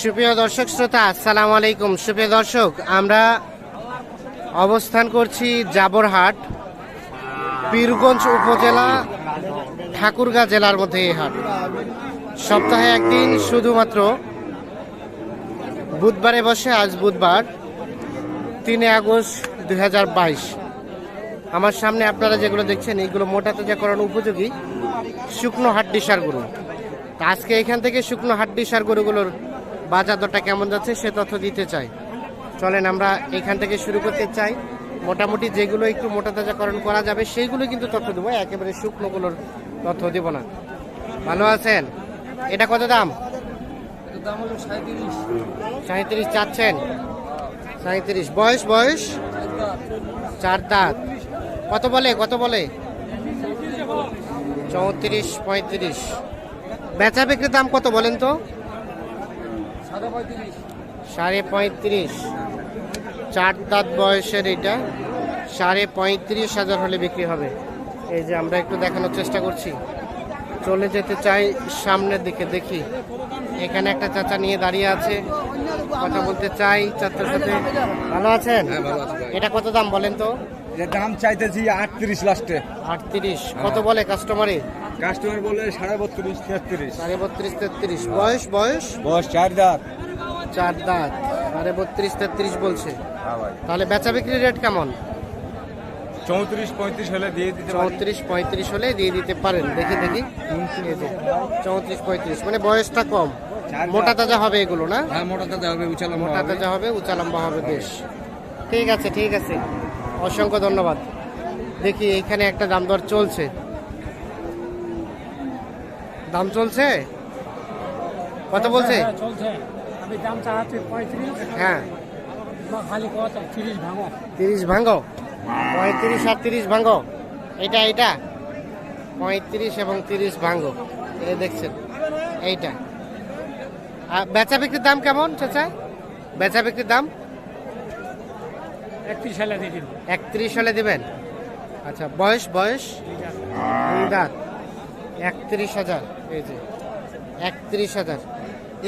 সুপ্রিয় দর্শক শ্রোতা, আসসালামু আলাইকুম। সুপ্রিয় দর্শক, আমরা অবস্থান করছি জাবরহাট, পীরগঞ্জ উপজেলা, ঠাকুরগাঁ জেলার মধ্যে এই হাট। সপ্তাহে একদিন শুধুমাত্র বুধবারে বসে, আজ বুধবার, তিনে আগস্ট দু হাজার বাইশ। আমার সামনে আপনারা যেগুলো দেখছেন এইগুলো মোটা তাজাকরণ উপযোগী শুকনো হাড্ডি সার গরু তা আজকে এখান থেকে শুকনো হাড্ডি সার গরুগুলোর বাজার দরটা কেমন যাচ্ছে সে তথ্য দিতে চাই। চলেন আমরা এখান থেকে শুরু করতে চাই। মোটামুটি যেগুলো একটু মোটা তাজাকরণ করা যাবে সেইগুলো কিন্তু তথ্য দেবো। একেবারে শুকনোগুলোর তথ্য দেবো না। ভালো আছেন? এটা কত দাম? সাঁত্রিশ চাচ্ছেন? সাঁত্রিশ বয়স বয়স? চার দাঁত। কত বলে কত বলে? চৌত্রিশ পঁয়ত্রিশ। বেচা বিক্রির দাম কত বলেন তো? সাড়ে পঁয়ত্রিশ। চার দাঁত বয়সের এটা। সাড়ে পঁয়ত্রিশ হাজার হলে বিক্রি হবে। এই যে আমরা একটু দেখানোর চেষ্টা করছি। চলে যেতে চাই সামনের দিকে দেখি। এখানে একটা চাচা নিয়ে দাঁড়িয়ে আছে। কথা বলতে চাই চাচার সাথে। ভালো আছেন? হ্যাঁ। এটা কত দাম বলেন তো? দাম চাইতেছি আটত্রিশ লাস্টে। আটত্রিশ। কত বলে কাস্টমারে? কাস্টমার বলে সাড়ে বত্রিশ তেত্রিশ। সাড়ে বত্রিশ তেত্রিশ। বয়স বয়স? বস চার দাঁত। চার দাঁত। সাড়ে বত্রিশ তেত্রিশ বলছে। হ্যাঁ তাহলে বেচা বিক্রি রেট কেমন? চৌত্রিশ পঁয়ত্রিশ হলে দিয়ে দিতে চৌত্রিশ পঁয়ত্রিশ হলে দিয়ে দিতে পারেন। দেখি দেখি। চৌত্রিশ পঁয়ত্রিশ। মানে বয়সটা কম। মোটা তাজা হবে এগুলো না? হ্যাঁ মোটা দাদা হবে উচালাম মোটা তাজা হবে উঁচা লম্বা হবে বেশ। ঠিক আছে ঠিক আছে। অসংখ্য ধন্যবাদ। দেখি এইখানে একটা দাম দর চলছে। দাম চলছে? কত বলছে? হ্যাঁ, চলছে। আমি দাম চাচ্ছি পঁয়ত্রিশ। হ্যাঁ। খালি কত? তিরিশ ভাঙো। তিরিশ ভাঙ্গো পঁয়ত্রিশ আর তিরিশ ভাঙ্গো এটা এটা পঁয়ত্রিশ এবং তিরিশ ভাঙ্গো এই দেখছেন এইটা। আর বেচা বিক্রির দাম কেমন চাচা? বেচা বিক্রির দাম? একত্রিশ সালে দিয়ে একত্রিশ হলে দিবেন? আচ্ছা বয়স বয়স? দাঁত। একত্রিশ হাজার এই যে একত্রিশ হাজার।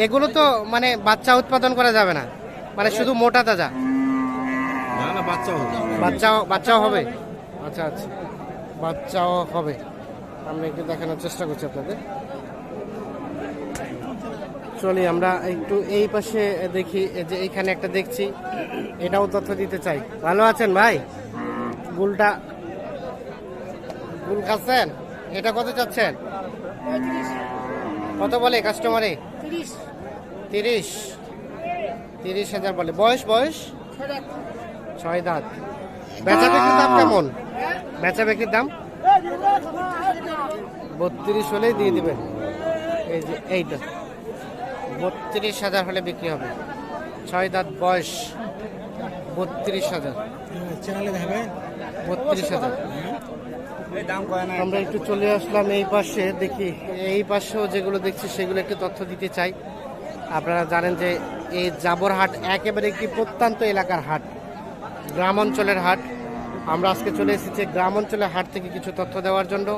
এগুলো তো মানে বাচ্চা উৎপাদন করা যাবে না। মানে শুধু মোটা তাজা। না না বাচ্চা বাচ্চাও বাচ্চাও হবে? আচ্ছা আচ্ছা। বাচ্চাও হবে। আমরা একটু দেখানোর চেষ্টা করছি আপনাদের। চলি আমরা একটু এই পাশে দেখি যে এইখানে একটা দেখছি। এটাও তথ্য দিতে চাই। ভালো আছেন ভাই? গুলটা গুল খাচ্ছেন? এটা কত চাচ্ছেন? কত বলে কাস্টমারে তিরিশ। তিরিশ। হাজার বলে। বয়স বয়স? ছয় দাঁত। বেচা বিক্রির দাম কেমন? বেচা বিক্রির দাম? বত্রিশ হলেই দিয়ে দিবেন। এই যে এইটা। বত্রিশ হাজার হলে বিক্রি হবে। ছয় দাঁত বয়স। বত্রিশ হাজার। চ্যানেলে দেখাবে বত্রিশ হাজার। আমরা একটু চলে আসলাম এই পাশে, দেখি, এই পাশেও যেগুলো দেখছি সেগুলো একটু তথ্য দিতে চাই। আপনারা জানেন যে এই জাবরহাট একেবারে একটি প্রত্যন্ত এলাকার হাট গ্রাম অঞ্চলের হাট। আমরা আজকে চলে এসেছি গ্রাম অঞ্চলের হাট থেকে কিছু তথ্য দেওয়ার জন্য।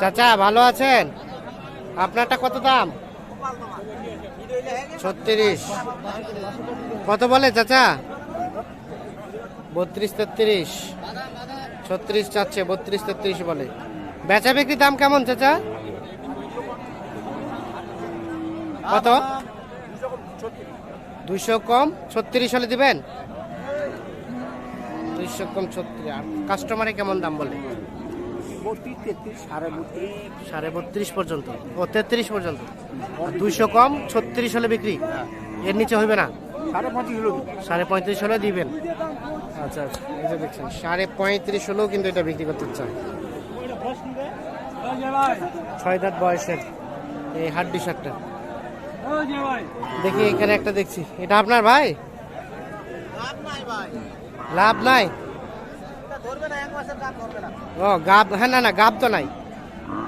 চাচা, ভালো আছেন? আপনারটা কত দাম? ছত্রিশ। কত বলে চাচা? বত্রিশ তেত্রিশ। ছত্রিশ চাচ্ছে বত্রিশ তেত্রিশ বলে। বেচা বিক্রির দাম কেমন চাচা? কত? দুইশো কম ছত্রিশ হলে দিবেন? দুইশো কম ছত্রিশ। আর কাস্টমারে কেমন দাম বলে? সাড়ে বত্রিশ পর্যন্ত। ও তেত্রিশ পর্যন্ত। দুইশো কম ছত্রিশ হলে বিক্রি? এর নিচে হইবে না? সাড়ে পঁয়ত্রিশ হলে দিবেন। আচ্ছা আচ্ছা এই যে দেখছেন, সাড়ে পঁয়ত্রিশ হলেও কিন্তু এটা বিক্রি করতে চায়। ছয় দাঁত বয়সের এই হাড্ডি শার্টটা দেখি এখানে একটা দেখছি। এটা আপনার ভাই? লাভ নাই। ও, গাব হ্যাঁ না না, গাব তো নাই।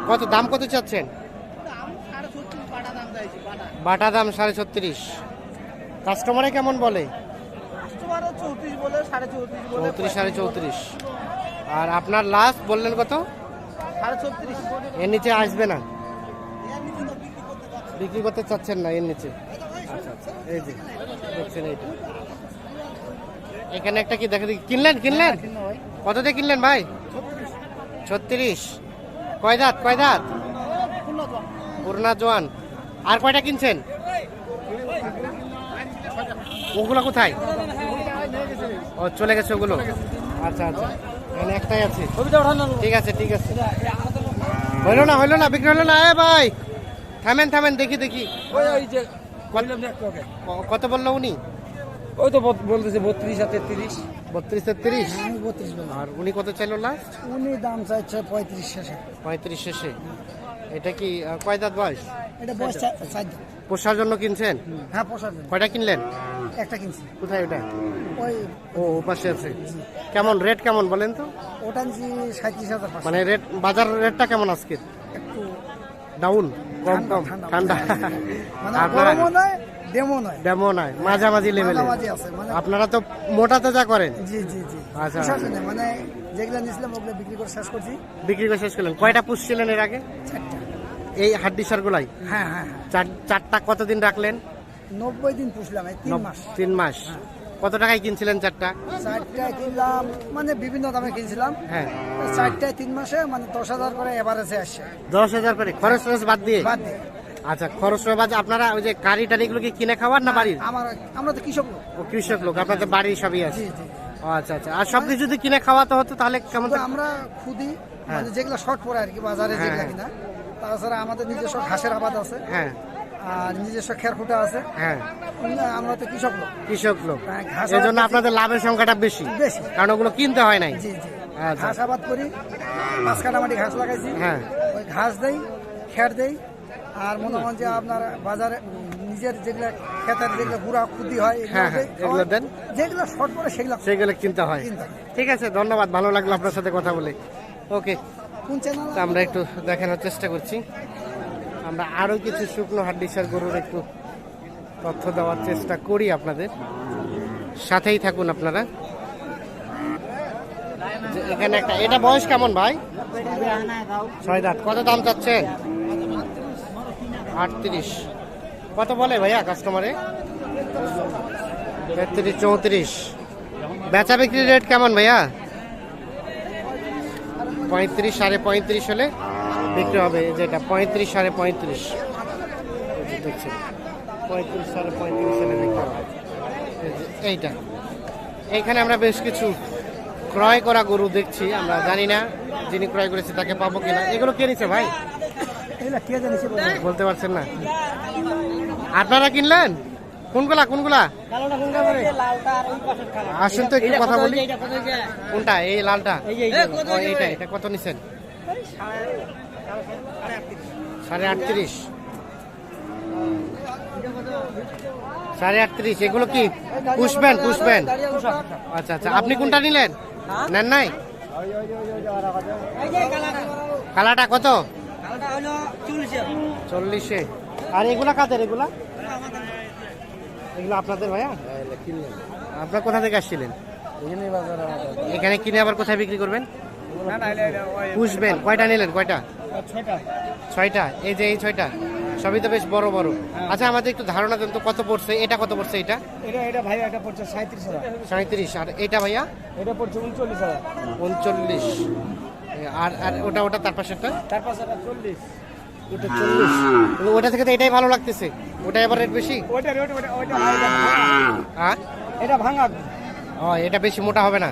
কত, দাম কত চাচ্ছেন? বাটা দাম সাড়ে ছত্রিশ। কাস্টমারে কেমন বলে? চৌত্রিশ বলে সাড়ে চৌত্রিশ বলে চৌত্রিশ সাড়ে চৌত্রিশ। আর আপনার লাস্ট বললেন কত? সাড়ে এর নিচে আসবে না? বিক্রি করতে চাচ্ছেন না এর নিচে। আচ্ছা আচ্ছা। এই যে দেখছেন এইটা। এখানে একটা কি দেখা দেখি? কিনলেন কিনলেন? কত দিয়ে কিনলেন ভাই? ছত্রিশ। কয় দাঁত কয় দাঁত? পুরনা জোয়ান। আর কয়টা কিনছেন? ওগুলো কোথায়? ও চলে গেছে ওগুলো? আচ্ছা আচ্ছা। এখানে একটাই আছে। ঠিক আছে ঠিক আছে। হইল না হইল না বিক্রি হলো না। এ ভাই থামেন থামেন দেখি দেখি। কত বলল উনি? ওই তো বলতেছে বত্রিশ আর তেত্রিশ। বত্রিশ তেত্রিশ? আমি বত্রিশ বললাম। আর উনি কত চাইলো লাস্ট উনি দাম চাইছে পঁয়ত্রিশ শেষে। পঁয়ত্রিশ শেষে। এটা কি কয় দাঁত বয়স? এটা বয়স চার দাম। পোষার জন্য কিনছেন? হ্যাঁ পোষার জন্য। কয়টা কিনলেন? একটা কিনছি। কোথায় ওটা? ওই ও পাশে আছে। কেমন রেট কেমন বলেন তো? ওটা নিচ্ছি সাঁত্রিশ হাজার মানে রেট বাজার রেটটা কেমন আজকে একটু ডাউন কম কম ঠান্ডা। মানে আপনারা ডেমো নয় ডেমো নয় মাঝামাঝি লেভেলে মানে আপনারা তো মোটাতে যা করেন। জি জি জি। আচ্ছা। মানে যেগুলো নিয়েছিলাম ওগুলো বিক্রি করে শেষ করছি। বিক্রি করে শেষ করলেন। কয়টা পুষছিলেন এর আগে? চারটা। এই হাড্ডি সারগুলাই? হ্যাঁ হ্যাঁ হ্যাঁ। চারটা কতদিন রাখলেন? নব্বই দিন পুষলাম তিন মাস। কত টাকায় কিনছিলেন চারটা? চারটা কিনলাম মানে বিভিন্ন দামে কিনছিলাম। হ্যাঁ। চারটায় তিন মাসে মানে দশ হাজার করে এভারেজে আসছে। দশ হাজার করে? খরচ টরচ বাদ দিয়ে? বাদ দিয়ে। আচ্ছা খরচ বাদ আপনারা ওই যে কারি টারিগুলো কি কিনে খাওয়ার না বাড়ির? আমার আমরা তো কৃষক লোক। ও কৃষক লোক আপনাদের বাড়ি সবই আছে। আচ্ছা আচ্ছা। আর সব কিছু যদি কিনে খাওয়াতে হতো তাহলে কেমন আমরা খুদি হ্যাঁ। মানে যেগুলো শর্ট পড়ে আর কি বাজারে হ্যাঁ, যেগুলো হ্যাঁ। কিনা তাছাড়া আমাদের নিজস্ব ঘাসের আবাদ আছে। হ্যাঁ। আর নিজস্ব খেরখুটা আছে। হ্যাঁ। আমরা তো কৃষক লোক। কৃষক লোক। হ্যাঁ, এই জন্য আপনাদের লাভের সংখ্যাটা বেশি বেশি। কারণ ওগুলো কিনতে হয় নাই। জি জি। আচ্ছা। ঘাস আবাদ করি পাঁচ কাটা মাটি ঘাস লাগাইছি। হ্যাঁ। ওই ঘাস দেই খের দেই আর মনে করেন যে আপনার বাজারে নিজের যেগুলো খেতের যেগুলো গুড়া খুদি হয় এগুলো হ্যাঁ, হ্যাঁ, দেই, দেন। যেগুলো শর্ট পড়ে সেগুলো সেগুলো কিনতে হয়। ঠিক আছে ধন্যবাদ ভালো লাগল আপনার সাথে কথা বলে। ওকে। আমরা একটু দেখানোর চেষ্টা করছি। আমরা আরও কিছু শুকনো হাড্ডিসার গরুর একটু তথ্য দেওয়ার চেষ্টা করি আপনাদের। সাথেই থাকুন আপনারা। এখানে একটা, এটা বয়স কেমন ভাই? ছয় দাঁত। কত দাম চাচ্ছেন আটত্রিশ। কত বলে ভাইয়া কাস্টমারে তেত্রিশ, চৌত্রিশ। বেচা বিক্রির রেট কেমন ভাইয়া? পঁয়ত্রিশ সাড়ে পঁয়ত্রিশ হলে বিক্রি হবে যেটা পঁয়ত্রিশ সাড়ে পঁয়ত্রিশ। দেখছেন পঁয়ত্রিশ সাড়ে পঁয়ত্রিশ হলে বিক্রি হবে। এইটা। এইখানে আমরা বেশ কিছু ক্রয় করা গরু দেখছি আমরা জানি না যিনি ক্রয় করেছে তাকে পাবো কিনা। এগুলো কে নিছে ভাই? বলতে পারছেন না। আপনারা কিনলেন? কোনগুলা কোনগুলা? আসুন তো একটু কথা বলি। কোনটা? এই লালটা? এইটা এটা কত নিছেন? সাড়ে আটত্রিশ। সাড়ে আটত্রিশ এগুলো কি? পুষবেন পুষবেন আচ্ছা আচ্ছা আপনি কোনটা নিলেন? নেন নাই? কালাটা কত? চল্লিশে। আর এগুলা কাদের এগুলা? এগুলো আপনাদের ভাইয়া? আপনার কোথা থেকে আসছিলেন? এখানে কিনে আবার কোথায় বিক্রি করবেন? পুষবেন। কয়টা নিলেন? কয়টা? ছয়টা। এই যে এই ছয়টা? সবই তো বেশ বড় বড়। আচ্ছা আমাদের একটু ধারণা দেন তো কত পড়ছে? এটা কত পড়ছে এটা? এটা এটা ভাই এটা পড়ছে সাঁত্রিশ হাজার। সাঁত্রিশ আর এটা ভাইয়া? এটা পড়ছে উনচল্লিশ হাজার। উনচল্লিশ। আর আর ওটা ওটা তার পাশেরটা? তার পাশে এটা চল্লিশ। ওটা চল্লিশ। ওটা থেকে তো এটাই ভালো লাগতেছে। ওটা এবার রেট বেশি? ওইটা ভাই, এটা ভাঙা। ও এটা বেশি মোটা হবে না?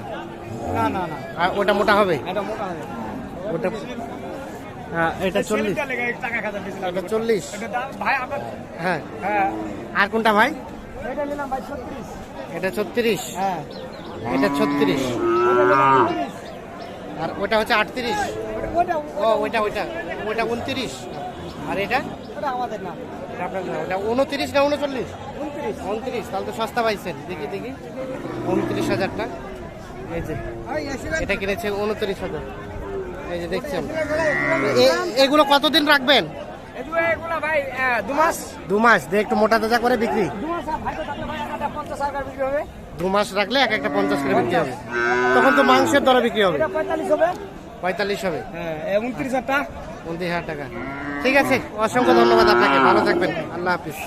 না না না। আর ওটা মোটা হবে? এটা মোটা হবে। ওটা হ্যাঁ এটা চল্লিশ। এটা হ্যাঁ। হ্যাঁ। আর কোনটা ভাই? এটা নিলাম ভাই ছত্রিশ। এটা ছত্রিশ? হ্যাঁ। এটা ছত্রিশ। এটা নিলাম 39 আর ওটা হচ্ছে আটত্রিশ। ও ওইটা ওইটা ওইটা উনত্রিশ। আর এটা? ওটা আমাদের না এটা আপনার না, ওটা উনত্রিশ না উনচল্লিশ? উনত্রিশ। উনত্রিশ। তাহলে তো সস্তা পাইছেন। দেখি দেখি। উনত্রিশ হাজারটা এই যে। এটা কিনেছে উনত্রিশ হাজার। এই যে দেখছেন। এগুলো কতদিন রাখবেন? দু মাস। দিয়ে একটু মোটা তাজা করে বিক্রি? দু মাস দু রাখলে এক একটা পঞ্চাশ করে বিক্রি হবে। তখন তো মাংসের দরে বিক্রি হবে। পঁয়তাল্লিশ হবে। পঁয়তাল্লিশ হবে। হ্যাঁ উনত্রিশ হাজারটা। উনত্রিশ হাজার টাকা। ঠিক আছে অসংখ্য ধন্যবাদ আপনাকে। ভালো থাকবেন। আল্লাহ হাফিজ।